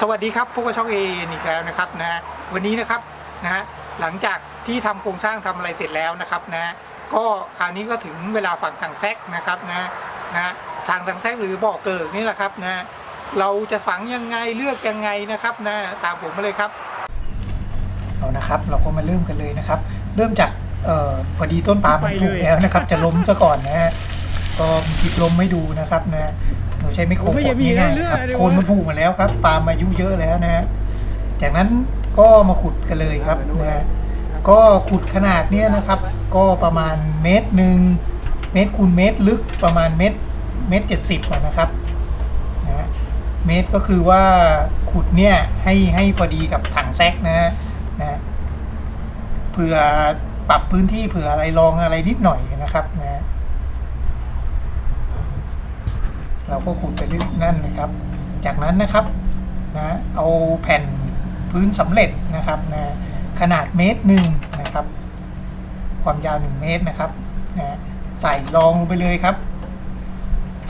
สวัสดีครับพวกบช่องเออีกแล้วนะครับนะฮะวันนี้นะครับนะฮะหลังจากที่ทำโครงสร้างทำอะไรเสร็จแล้วนะครับนะฮะก็คราวนี้ก็ถึงเวลาฝั่งทางแซกนะครับนะฮะนะฮะทางทางแซกหรือบ่อเกิดนี่แหละครับนะฮะเราจะฝังยังไงเลือกยังไงนะครับนะตามผมมาเลยครับเอานะครับ เราก็มาเริ่มกันเลยนะครับ เริ่มจากเอ่อพอดีต้นปาล์มมันถูกแล้วนะครับ จะล้มซะก่อนนะฮะก็มีคลิปล้มไม่ดูนะครับนะเรา ใช้ไมโครกดง่ายๆนะครับโคนมันผูกมาแล้วครับปาล์มอายุเยอะแล้วนะฮะจากนั้นก็มาขุดกันเลยครับนะฮะก็ขุดขนาดเนี้ยนะครับ ก็ประมาณเมตรหนึ่งเมตรคูณเมตรลึกประมาณเมตรเมตรเจ็ดสิบนะครับนะฮะเมตรก็คือว่าขุดเนี่ยให้ให้พอดีกับถังแซกนะฮะนะฮะเผื่อปรับพื้นที่เผื่ออะไรรองอะไรนิดหน่อยนะครับนะฮะ เราก็ขุดไปเรื่อยนั่นเลยครับ จากนั้นนะครับนะเอาแผ่นพื้นสำเร็จนะครับนะขนาดเมตรหนึ่งนะครับ ความยาว 1 เมตรนะครับนะใส่รองลงไปเลยครับ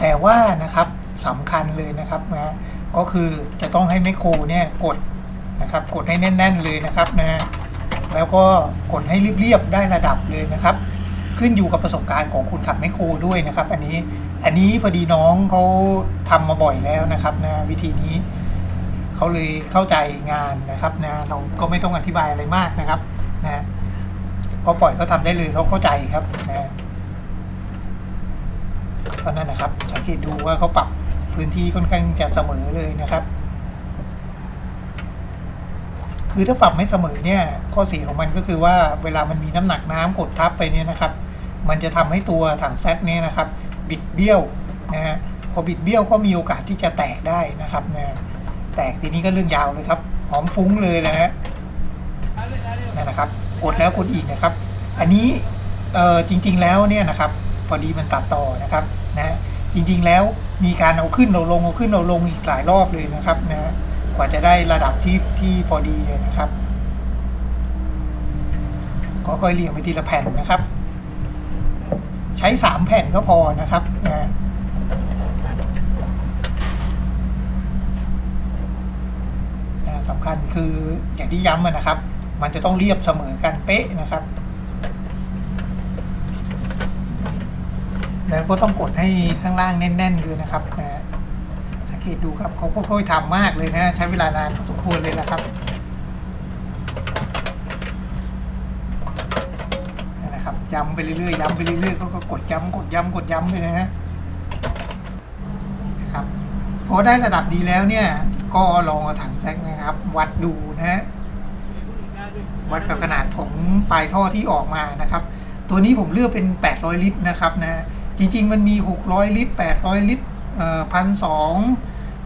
แต่ว่านะครับสำคัญเลยนะครับนะก็คือจะต้องให้ไมโครเนี่ยกดนะครับ กดให้แน่น ๆ เลยนะครับนะแล้วก็กดให้เรียบๆได้ระดับเลยนะครับ ขึ้นอยู่กับประสบการณ์ของคุณขับไมโครด้วยนะครับ อันนี้อันนี้พอดีน้องเขาทำมาบ่อยแล้วนะครับนะวิธีนี้เขาเลยเข้าใจงานนะครับนะเราก็ไม่ต้องอธิบายอะไรมากนะครับนะก็ปล่อยเขาทำได้เลยเขาเข้าใจครับนะก็นั่นนะครับสังเกตดูว่าเขาปรับพื้นที่ค่อนข้างจะเสมอเลยนะครับ คือถ้าปรับไม่เสมอเนี่ยข้อเสียของมันก็คือว่าเวลามันมีน้ำหนักน้ำกดทับไปเนี่ยนะครับ มันจะทำให้ตัวถังแซกเนี่ยนะครับ บิดเบี้ยวนะฮะพอบิดเบี้ยวก็มีโอกาสที่จะแตกได้นะครับนะแตกทีนี้ก็เรื่องยาวเลยครับ หอมฟุ้งเลยนะฮะนั่นนะครับ กดแล้วกดอีกนะครับ อันนี้เออจริง ๆแล้วเนี่ยนะครับ พอดีมันตัดต่อนะครับนะฮะจริงๆแล้วมีการเอาขึ้นเอาลงเอาขึ้นเอาลงอีกหลายรอบเลยนะครับนะฮะ กว่าจะได้ระดับที่ที่พอดีนะครับก็ค่อยเรียงไปทีละแผ่นนะครับ ใช้สามแผ่นก็พอนะครับนะฮะนะสำคัญคืออย่างที่ย้ำนะครับ มันจะต้องเรียบเสมอกันเป๊ะนะครับ แล้วก็ต้องกดให้ข้างล่างแน่นๆด้วยนะครับนะ ตดูครับเขาค่อยๆทำมากเลยนะใช้เวลานานพอสมควรเลยนะครับนะครับย้ำไปเรื่อยๆย้ำไปเรื่อยๆเขาก็กดย้ำกดย้ำกดย้ำไปเลยนะนะครับพอได้ระดับดีแล้วเนี่ย ก็ลองเอาถังแซกนะครับ วัดดูนะฮะวัดกับขนาดของปลายท่อที่ออกมานะครับ ตัวนี้ผมเลือกเป็น 800 ลิตรนะครับนะจริงๆ มันมี 600 ลิตร 800 ลิตรพันสอง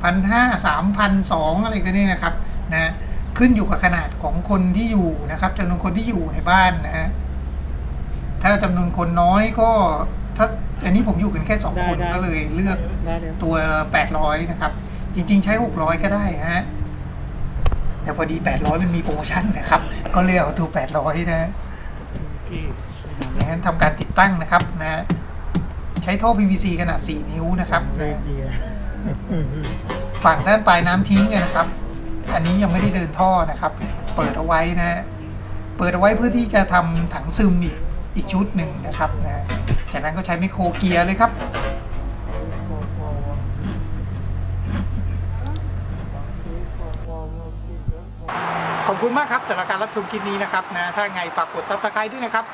พันห้าสามพันสองอะไรกันเนี่ยนะครับนะขึ้นอยู่กับขนาดของคนที่อยู่นะครับจำนวนคนที่อยู่ในบ้านนะฮะถ้าจำนวนคนน้อยก็ถ้าอันนี้ผมอยู่กันแค่สองคนได้ได้ก็เลยเลือกได้เดี๋ยวตัว800นะครับ จริง ๆ ใช้600ก็ได้นะฮะแต่พอดี800มันมีโปรโมชั่นนะครับ ก็เลยเอาตัว800นะที่นะฮะทำการติดตั้งนะครับนะฮะใช้ท่อ PVC ขนาด 4 นิ้วนะครับนะฮะเดีย ฝั่งด้านปลายน้ำทิ้งเนี่ยนะครับ อันนี้ยังไม่ได้เดินท่อนะครับ เปิดเอาไว้นะ เปิดเอาไว้เพื่อที่จะทำถังซึมอีกอีกชุดหนึ่งนะครับนะจากนั้นก็ใช้ไมโครเกียร์เลยครับขอบคุณมากครับสำหรับการรับชมคลิปนี้นะครับนะถ้าไงฝากกดซับสไครต์ด้วยนะครับ